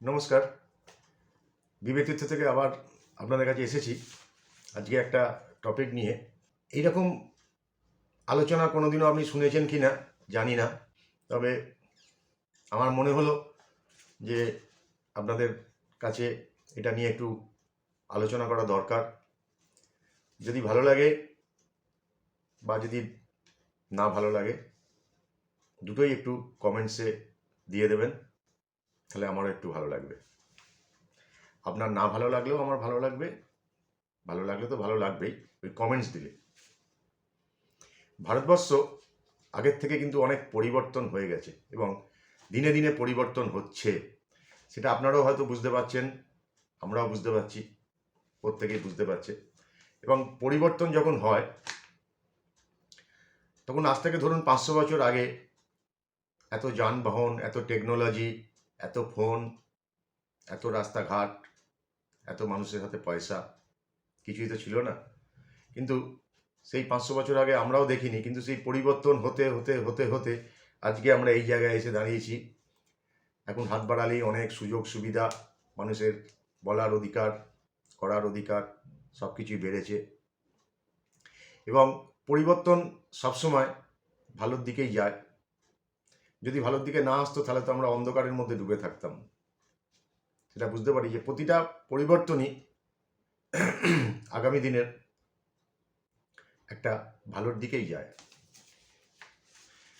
নমস্কার। বিবেক তীর্থ থেকে আবার আপনাদের কাছে এসেছি আজকে একটা টপিক নিয়ে। এইরকম আলোচনা কোনোদিনও আপনি শুনেছেন কি না জানি না, তবে আমার মনে হলো যে আপনাদের কাছে এটা নিয়ে একটু আলোচনা করা দরকার। যদি ভালো লাগে বা যদি না ভালো লাগে, দুটোই একটু কমেন্টসে দিয়ে দেবেন। তাহলে আমারও একটু ভালো লাগবে। আপনার না ভালো লাগলেও আমার ভালো লাগবে। ভালো লাগলে তো ভালো লাগবেই। ওই কমেন্টস দিলে। ভারতবর্ষ আগের থেকে কিন্তু অনেক পরিবর্তন হয়ে গেছে এবং দিনে দিনে পরিবর্তন হচ্ছে। সেটা আপনারাও হয়তো বুঝতে পারছেন, আমরাও বুঝতে পারছি, প্রত্যেকেই বুঝতে পারছে। এবং পরিবর্তন যখন হয়, তখন আজ থেকে ধরুন পাঁচশো বছর আগে এত যানবাহন, এত টেকনোলজি এত ফোন এত রাস্তাঘাট, এত মানুষের হাতে পয়সা, কিছুই তো ছিল না। কিন্তু সেই পাঁচশো বছর আগে আমরাও দেখিনি, কিন্তু সেই পরিবর্তন হতে হতে হতে হতে আজকে আমরা এই জায়গায় এসে দাঁড়িয়েছি। এখন হাত বাড়ালেই অনেক সুযোগ সুবিধা, মানুষের বলার অধিকার, করার অধিকার সব কিছুই বেড়েছে। এবং পরিবর্তন সবসময় ভালোর দিকেই যায়। যদি ভালোর দিকে না আসতো, তাহলে তো আমরা অন্ধকারের মধ্যে ডুবে থাকতাম। সেটা বুঝতে পারি যে প্রতিটা পরিবর্তনই আগামী দিনের একটা ভালোর দিকেই যায়,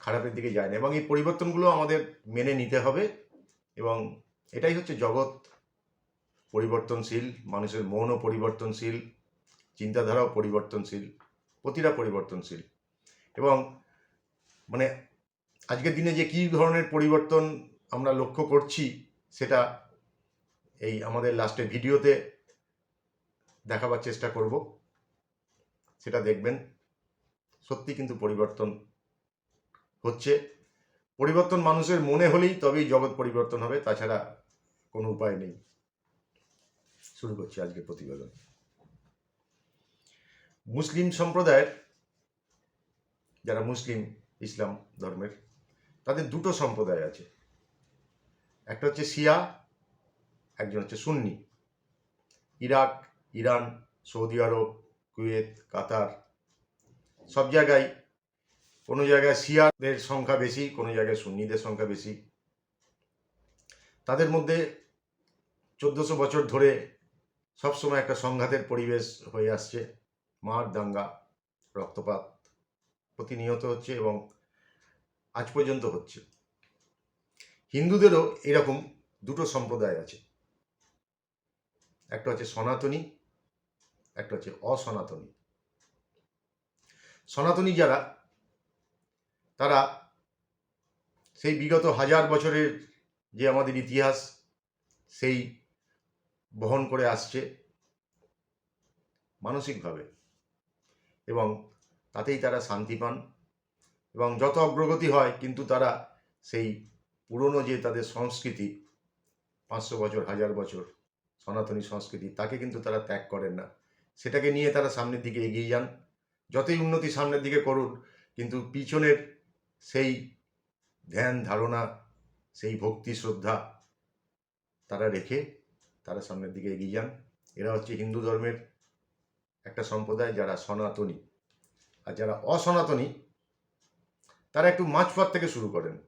খারাপের দিকে যায় না। এবং এই পরিবর্তনগুলো আমাদের মেনে নিতে হবে এবং এটাই হচ্ছে জগৎ পরিবর্তনশীল, মানুষের মনও পরিবর্তনশীল, চিন্তাধারাও পরিবর্তনশীল, প্রতিটা পরিবর্তনশীল। এবং মানে আজকের দিনে যে কী ধরনের পরিবর্তন আমরা লক্ষ্য করছি, সেটা এই আমাদের লাস্টে ভিডিওতে দেখাবার চেষ্টা করব। সেটা দেখবেন। সত্যি কিন্তু পরিবর্তন হচ্ছে। পরিবর্তন মানুষের মনে হলেই তবেই জগৎ পরিবর্তন হবে, তাছাড়া কোনো উপায় নেই। শুরু করছি আজকের প্রতিবেদন। মুসলিম সম্প্রদায়ের, যারা মুসলিম ইসলাম ধর্মের তাদের দুটো সম্প্রদায় আছে। একটা হচ্ছে শিয়া, একজন হচ্ছে সুন্নি। Iraq, Iran, Saudi Arabia, Kuwait, Qatar, সব জায়গায়, কোনো জায়গায় শিয়াদের সংখ্যা বেশি, কোনো জায়গায় সুন্নিদের সংখ্যা বেশি। তাদের মধ্যে চোদ্দোশো বছর ধরে সবসময় একটা সংঘাতের পরিবেশ হয়ে আসছে। মার দাঙ্গা, রক্তপাত প্রতিনিয়ত হচ্ছে এবং আজ পর্যন্ত হচ্ছে। হিন্দুদেরও এরকম দুটো সম্প্রদায় আছে। একটা হচ্ছে সনাতনী, একটা হচ্ছে অসনাতনী। সনাতনী যারা, তারা সেই বিগত হাজার বছরের যে আমাদের ইতিহাস, সেই বহন করে আসছে মানসিকভাবে। এবং তাতেই তারা শান্তি পান। এবং যত অগ্রগতি হয়, কিন্তু তারা সেই পুরনো যে তাদের সংস্কৃতি, পাঁচশো বছর, হাজার বছর সনাতনী সংস্কৃতি, তাকে কিন্তু তারা ত্যাগ করেন না। সেটাকে নিয়ে তারা সামনের দিকে এগিয়ে যান। যতই উন্নতি সামনের দিকে করুন, কিন্তু পিছনের সেই ধ্যান, ধারণা, সেই ভক্তি, শ্রদ্ধা তারা রেখে তারা সামনের দিকে এগিয়ে যান। এরা হচ্ছে হিন্দু ধর্মের একটা সম্প্রদায় যারা সনাতনী। আর যারা অসনাতনী তারা একটু মাঝপথ থেকে শুরু করেন।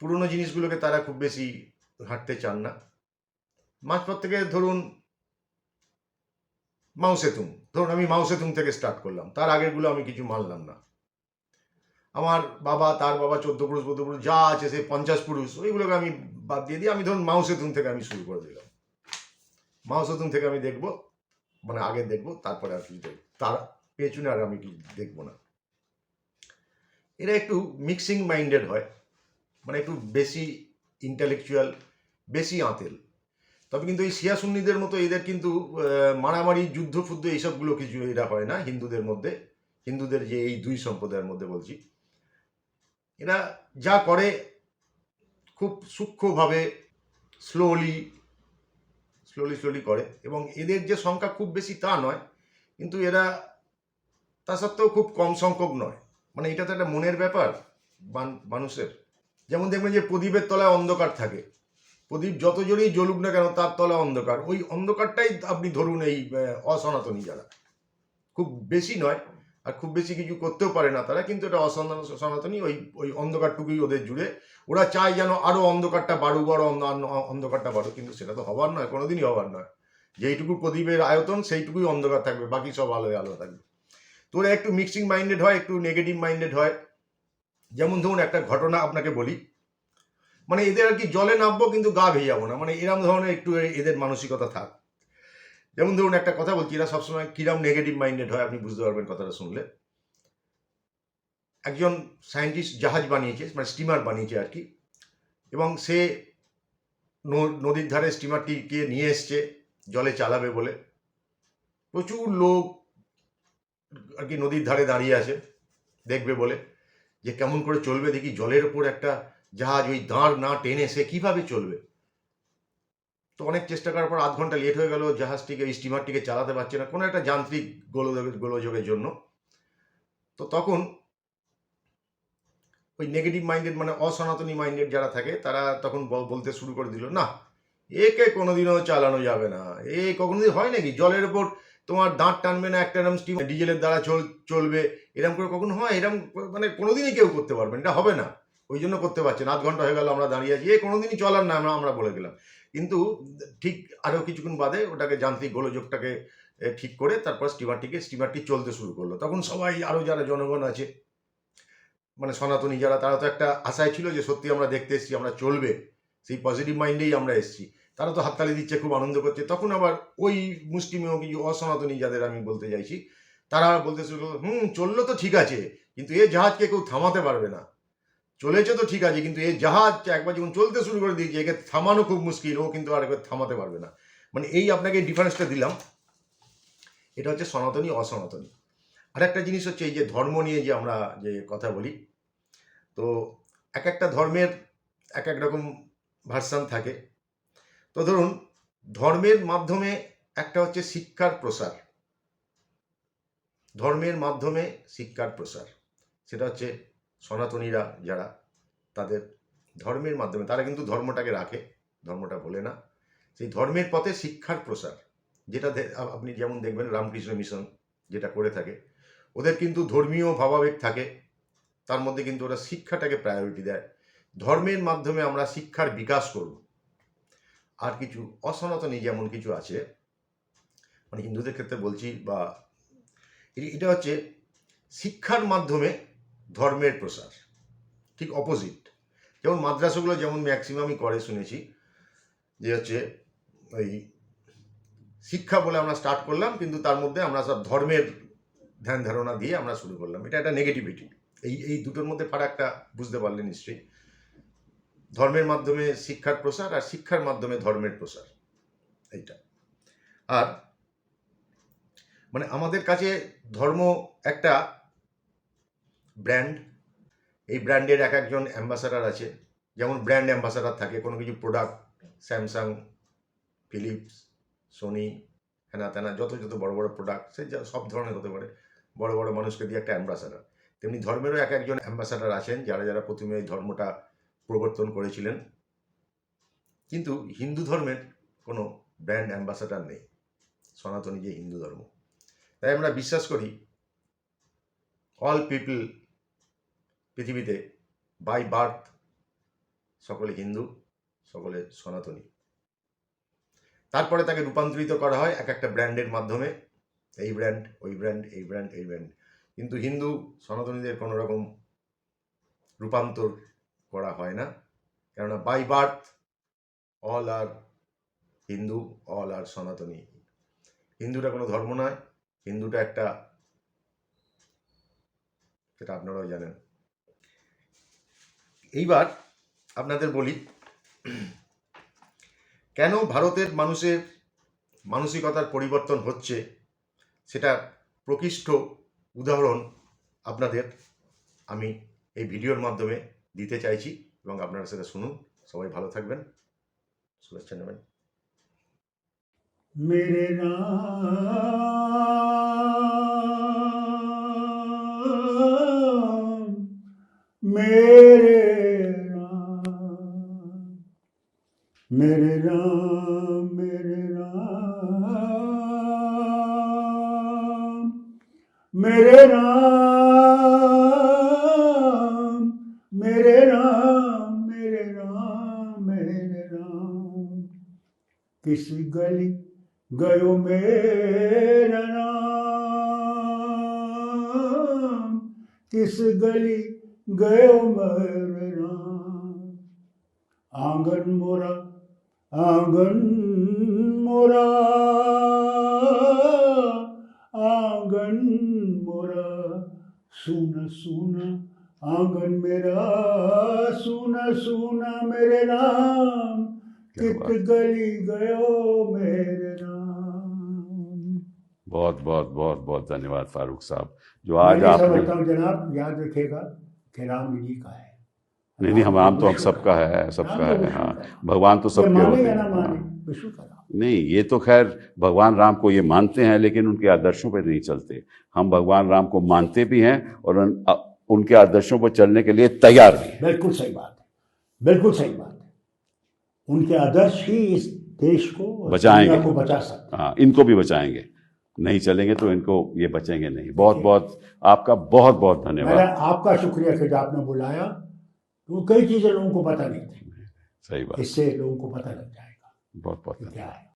পুরনো জিনিসগুলোকে তারা খুব বেশি হাঁটতে চান না। মাঝপথ থেকে ধরুন মাউসেতুং ধরুন আমি মাউসেতুং থেকে স্টার্ট করলাম। তার আগেরগুলো আমি কিছু মানলাম না। আমার বাবা, তার বাবা চোদ্দ পুরুষ চোদ্দ পুরুষ, যা আছে সে পঞ্চাশ পুরুষ, ওইগুলোকে আমি বাদ দিয়ে দিই আমি ধরুন মাউসেতুং থেকে আমি শুরু করে দিলাম। মাউসেতুং থেকে আমি দেখব মানে আগে দেখব, তারপরে আর কিছু দেখব। তার পেছনে আর আমি কিছু দেখব না। এরা একটু মিক্সিং মাইন্ডেড হয়। মানে একটু বেশি ইন্টালেকচুয়াল বেশি আঁতেল। তবে কিন্তু এই শিয়া সুন্নিদের মতো এদের কিন্তু মারামারি, যুদ্ধ ফুদ্ধ এইসবগুলো কিছু এরা হয় না হিন্দুদের মধ্যে। হিন্দুদের যে এই দুই সম্প্রদায়ের মধ্যে বলছি। এরা যা করে খুব সূক্ষ্মভাবে স্লোলি স্লোলি স্লোলি করে। এবং এদের যে সংখ্যা খুব বেশি তা নয়। কিন্তু এরা তা সত্ত্বেও খুব কম সংখ্যক নয়। মানে এটা তো একটা মনের ব্যাপার মানুষের। যেমন দেখবেন যে প্রদীপের তলায় অন্ধকার থাকে। প্রদীপ যত জোরেই জ্বলুক না কেন, তার তলা অন্ধকার। ওই অন্ধকারটাই আপনি ধরুন এই অসনাতনী যারা। খুব বেশি নয়, আর খুব বেশি কিছু করতেও পারে না তারা, কিন্তু এটা অসনাতন সনাতনী ওই ওই অন্ধকারটুকুই ওদের জুড়ে। ওরা চায় যেন আরও অন্ধকারটা বাড়ুক বড় অন্ধকারটা বাড়ুক, কিন্তু সেটা তো হবার নয়, কোনোদিনই হবার নয়। যেইটুকু প্রদীপের আয়তন, সেইটুকুই অন্ধকার থাকবে, বাকি সব আলোয় আলো থাকবে। তো ওরা একটু মিক্সিং মাইন্ডেড হয়, একটু নেগেটিভ মাইন্ডেড হয়। যেমন ধরুন একটা ঘটনা আপনাকে বলি। মানে এদের আর কি জলে নামবো কিন্তু গা ভেয়ে যাব না। মানে এরম ধরনের একটু এদের মানসিকতা থাক। যেমন ধরুন একটা কথা বলছি, এরা সবসময় কিরম নেগেটিভ মাইন্ডেড হয় আপনি বুঝতে পারবেন কথাটা শুনলে। একজন সায়েন্টিস্ট জাহাজ বানিয়েছে মানে স্টিমার বানিয়েছে আর কি। এবং সে নদীর ধারে স্টিমারটিকে নিয়ে এসছে, জলে চালাবে বলে। প্রচুর লোক আর কি নদীর ধারে দাঁড়িয়ে আছে, দেখবে বলে, যে কেমন করে চলবে দেখি জলের উপর একটা জাহাজ, ওই দাঁড় না টেনে সে কীভাবে চলবে। তো অনেক চেষ্টা করার পর আধ ঘণ্টা লেট হয়ে গেল, জাহাজটিকে, ওই স্টিমারটিকে চালাতে পারছে না, কোনো একটা যান্ত্রিক গোলযোগ গোলযোগের জন্য। তো তখন ওই নেগেটিভ মাইন্ডেড মানে অসনাতনী মাইন্ডেড যারা থাকে, তারা তখন বল- বলতে শুরু করে দিল, না, একে কোনোদিনও চালানো যাবে না, এ কখনোদিন হয় নাকি? জলের ওপর তোমার দাঁত টানবে না, একটা এরম স্টিম ডিজেলের দ্বারা চল, চলবে। এরম করে কখনো হয়? এরম মানে কোনোদিনই কেউ করতে পারবে এটা হবে না। ওই জন্য করতে পারছে না। আধ ঘণ্টা হয়ে গেল, আমরা দাঁড়িয়ে আছি। এ কোনোদিনই চলার না, আমরা আমরা বলে গেলাম কিন্তু ঠিক আরও কিছুক্ষণ বাদে ওটাকে যান্ত্রিক গোলযোগটাকে ঠিক করে তারপর স্টিমারটিকে স্টিমারটি চলতে শুরু করল। তখন সবাই আরও যারা জনগণ আছে মানে সনাতনী যারা, তারা তো একটা আশায় ছিল যে সত্যি আমরা দেখতে এসেছি, আমরা চলবে। সেই পজিটিভ মাইন্ডেই আমরা এসেছি। তারা তো হাততালি দিচ্ছে, খুব আনন্দ করছে। তখন আবার ওই মুষ্টিমেয় কিছু অসনাতনী যাদের আমি বলতে চাইছি, তারা বলতে শুরু করল, হুম, চলল তো ঠিক আছে, কিন্তু এ জাহাজকে কেউ থামাতে পারবে না। চলেছে তো ঠিক আছে, কিন্তু এই জাহাজ একবার যখন চলতে শুরু করে দিয়েছে, একে থামানো খুব মুশকিল, ও কিন্তু আর একবার থামাতে পারবে না। মানে এই আপনাকে ডিফারেন্সটা দিলাম। এটা হচ্ছে সনাতনী, অসনাতনী। আর একটা জিনিস হচ্ছে এই যে ধর্ম নিয়ে যে আমরা যে কথা বলি, তো এক একটা ধর্মের এক এক রকম ভার্সান থাকে। তো ধরুন, ধর্মের মাধ্যমে একটা হচ্ছে শিক্ষার প্রসার। ধর্মের মাধ্যমে শিক্ষার প্রসার। সেটা হচ্ছে সনাতনীরা যারা, তাদের ধর্মের মাধ্যমে, তারা কিন্তু ধর্মটাকে রাখে, ধর্মটা বলে না। সেই ধর্মের পথে শিক্ষার প্রসার, যেটা আপনি যেমন দেখবেন রামকৃষ্ণ মিশন যেটা করে থাকে, ওদের কিন্তু ধর্মীয় ভাবাবেগ থাকে, তার মধ্যে কিন্তু ওরা শিক্ষাটাকে প্রায়োরিটি দেয়। ধর্মের মাধ্যমে আমরা শিক্ষার বিকাশ করব। আর কিছু, অসনাতনী যেমন কিছু আছে মানে হিন্দুদের ক্ষেত্রে বলছি বা এটা হচ্ছে শিক্ষার মাধ্যমে ধর্মের প্রসার, ঠিক অপোজিট যেমন মাদ্রাসাগুলো যেমন ম্যাক্সিমামই করে, শুনেছি, যে হচ্ছে ওই শিক্ষা বলে আমরা স্টার্ট করলাম, কিন্তু তার মধ্যে আমরা সব ধর্মের ধ্যান ধারণা দিয়ে আমরা শুরু করলাম। এটা একটা নেগেটিভিটি এই এই দুটোর মধ্যে ফারাকটা বুঝতে পারলেন নিশ্চয়ই। ধর্মের মাধ্যমে শিক্ষার প্রসার আর শিক্ষার মাধ্যমে ধর্মের প্রসার। এইটা। আর মানে আমাদের কাছে ধর্ম একটা ব্র্যান্ড। এই ব্র্যান্ডের এক একজন অ্যাম্বাসাডার আছে। যেমন ব্র্যান্ড অ্যাম্বাসাডার থাকে, কোনো কিছু প্রোডাক্ট, স্যামসাং, ফিলিপস, সোনি হ্যানা তেনা, যত যত বড় বড় প্রোডাক্ট, সে যা সব ধরনের হতে পারে। বড় বড় মানুষকে দিয়ে একটা অ্যাম্বাসাডার। তেমনি ধর্মেরও এক একজন অ্যাম্বাসাডার আছেন, যারা যারা প্রথমে এই ধর্মটা প্রবর্তন করেছিলেন। কিন্তু হিন্দু ধর্মের কোনো ব্র্যান্ড অ্যাম্বাসাডার নেই। সনাতনী যে হিন্দু ধর্ম। তাই আমরা বিশ্বাস করি, অল পিপল পৃথিবীতে বাই বার্থ সকলে হিন্দু, সকলে সনাতনী। তারপরে তাকে রূপান্তরিত করা হয় এক একটা ব্র্যান্ডের মাধ্যমে। এই ব্র্যান্ড, ওই ব্র্যান্ড, এই ব্র্যান্ড এই ব্র্যান্ড। কিন্তু হিন্দু সনাতনীদের কোনো রকম রূপান্তর করা হয় না। কেননা by birth all are Hindu all are সনাতনী। হিন্দুটা কোনো ধর্ম নয়, হিন্দুটা একটা সেটা আপনারাও জানেন। এইবার আপনাদের বলি, কেন ভারতের মানুষের মানসিকতার পরিবর্তন হচ্ছে সেটা প্রকৃষ্ট উদাহরণ আপনাদের আমি এই ভিডিওর মাধ্যমে দিতে চাইছি এবং আপনারা সেটা শুনুন। সবাই ভালো থাকবেন। শুভেচ্ছা নেবেন। মেরে নাম মেরে নাম মেরে রাম মেরে রাম মেরে রাম मेरे राम मेरे राम मेरे राम। किस गली गयो मेरा राम? किस गली गयो मेरे राम? आँगन मोरा आँगन मोरा आँगन मोरा। सुना सुना आँगन मेरा सुना सुना मेरे क्या कित गली गयो मेरे राम बहुत बहुत बहुत बहुत धन्यवाद फारूक साहब जो आज हूँ जनाब याद रखिएगा कि राम इन्हीं का है। नहीं नहीं हम राम तो हम सबका है सबका तो है हाँ। भगवान तो ये सबके होते हैं हाँ। नहीं ये तो खैर भगवान राम को ये मानते हैं लेकिन उनके आदर्शों पर नहीं चलते। हम भगवान राम को मानते भी हैं और उनके आदर्शों पर चलने के लिए तैयार भी हैं। बिल्कुल सही बात है। बिल्कुल सही बात है। उनके आदर्श ही इस देश को बचाएँगे। को बचा सकते हाँ। इनको भी बचाएँगे। नहीं चलेंगे तो इनको ये बचेंगे नहीं। बहुत बहुत आपका बहुत बहुत धन्यवाद। आपका शुक्रिया कि आपने बुलाया। तो कई चीज़ें लोगों को पता नहीं थी। सही बात। इससे लोगों को पता लग जाएगा बहुत बहुत धन्यवाद। क्या है।